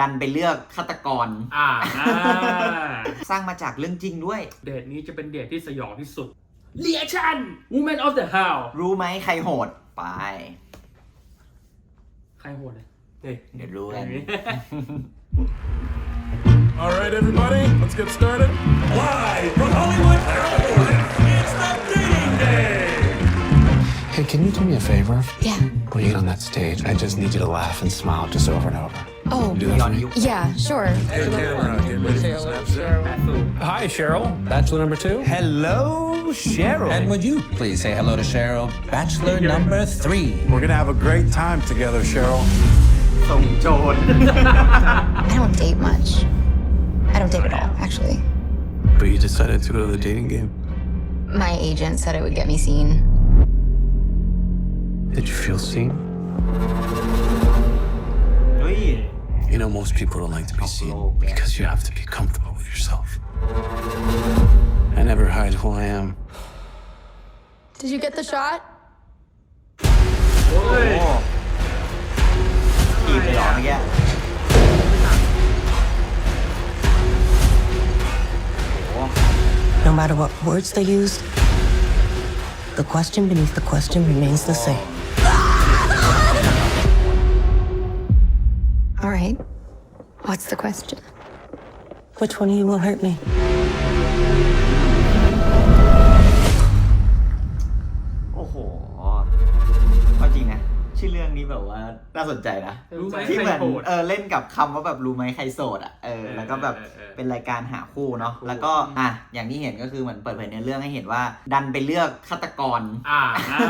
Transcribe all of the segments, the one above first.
ดันไปเลือกฆาตกร อ่าอ่าสร้างมาจากเรื่องจริงด้วย เดทนี้จะเป็นเดทที่สยองที่สุดเลียชัน Woman of the House รู้ไหมใครโหดไป ใครโหดเลยเฮ้ยเดี๋ยวรู้กัน All right, everybody, let's get started. Live from Hollywood, California, it's the dating day. Hey, can you do me a favor? Yeah. When you get on that stage, I just need you to laugh and smile just over and over. Oh, on you. yeah, sure. Hi, Cheryl. Bachelor number two. Hello, Cheryl. And would you please say hello to Cheryl, bachelor number three? We're gonna have a great time together, Cheryl. I don't date much. I don't date at all, actually. But you decided to go to the dating game. My agent said it would get me seen. Did you feel seen? You know, most people don't like to be seen because you have to be comfortable with yourself. I never hide who I am. Did you get the shot? Keep it on again. No matter what words they used, the question beneath the question remains the same. All right. What's the question? Which one of you will hurt me? ชื่อเรื่องนี้แบบว่าน่าสนใจนะรู้ไหมที่ใครเหมือนโหดเออเล่นกับคำว่าแบบรู้ไหมใครโสดอะเออเออแล้วก็แบบเออเออเป็นรายการหาคู่เนาะหาคู่ แล้วก็อะอย่างที่เห็นก็คือเหมือนเปิดเผยในเรื่องให้เห็นว่า ดันไปเลือกฆาตกรอ่าอ่า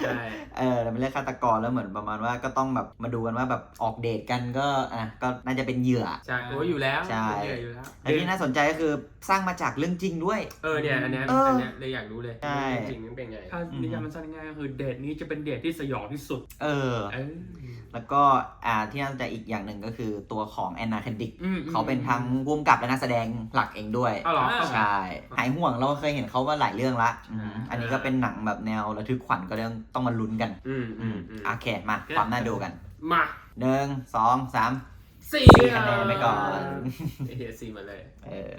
ใช่ เออดันไปเลือกฆาตกรแล้วเหมือนประมาณว่าก็ต้องแบบมาดูกันว่าแบบออกเดทกันก็อะก็น่าจะเป็นเหยื่อ ใช่โอ้ยอยู่แล้วใช่ เหนื่อยอยู่แล้วและที่น่าสนใจก็คือสร้างมาจากเรื่องจริงด้วย เออเนี่ยอันเนี้ยเอออัอันเนี้ยเลยอยากรู้เลยใช่ จริงๆมันเป็นไง ถ้านิยามมันสั้นง่ายๆก็คือเดทนี้จะเป็นเดทที่สยองที่สุด เออ เออ แล้วก็อ่าที่น่าสนใจอีกอย่างหนึ่งก็คือตัวของแอนนาเคนดิกอืมอืมเขาเป็นทั้งร่วมกับและนักแสดงหลักเองด้วย อ้าวเหรอ ใช่ หายห่วงเราเคยเห็นเขามาหลายเรื่องละอืมอ่าอันนี้ก็เป็นหนังแบบแนวระทึกขวัญก็ต้องต้องมาลุ้นกัน อืมอือืมมอืมโอเค มาความน่าดูกันมาหนึ่งสองสาม สี่สี่คะแนนไปก่อน ไอเฮียสี่มาเลย เออ